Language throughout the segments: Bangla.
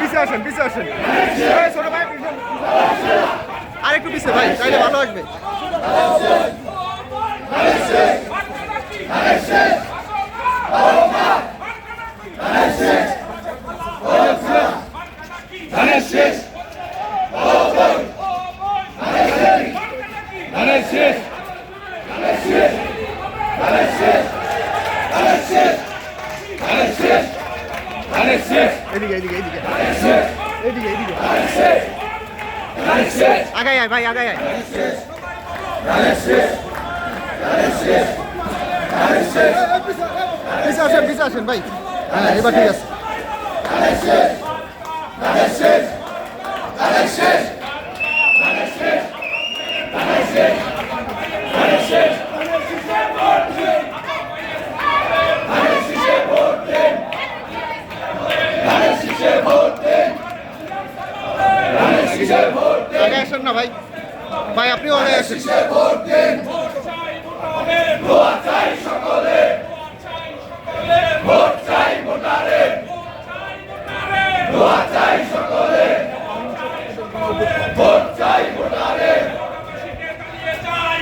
পিছিয়ে আসেন পিছিয়ে আসেন। ছোট ভাই। আর একটু পিছিয়ে ভাই তাইলে ভালো আসবে ধানের শেষ ধানের শেষ ধানের শেষ এদিকে এদিকে এদিকে। এদিকে এদিকে। আগাই আয় ভাই আগাই আয়। পিছিয়ে আসেন পিছিয়ে আসেন ভাই। হ্যাঁ এবার ঠিক আছে। আগে আসেন না ভাই। ভাই আপনি অনেক আসেন।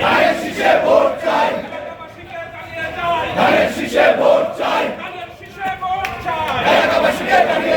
ধানের শীষে ভোট চাই ধানের শীষে চাই ধানের শীষে ভোট চাই।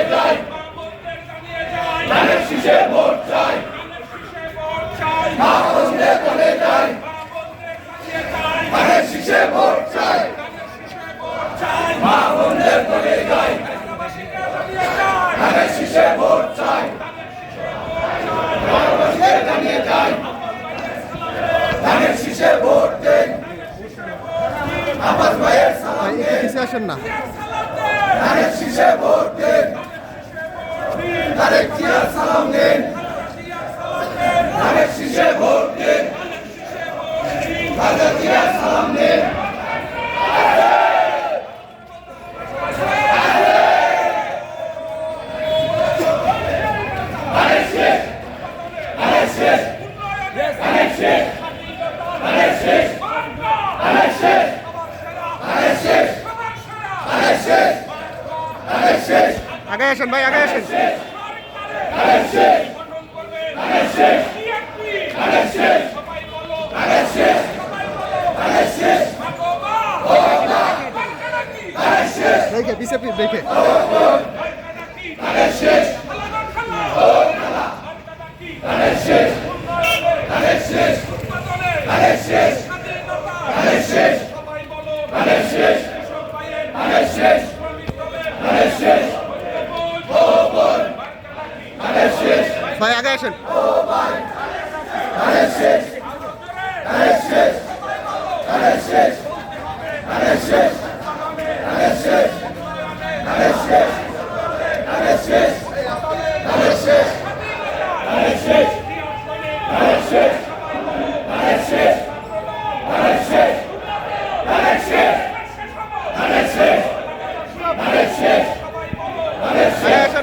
পিছিয়ে আসেন না। ধানের শীষে ভোট দেন। ধানের জিয়ার সালাম আগে আসেন ভাই আগে আসেন দেখে বিজেপি দেখে Alexis! Alexis! Alexis! শেষ আগে আসেন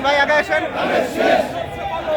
ভাই আগে আসেন।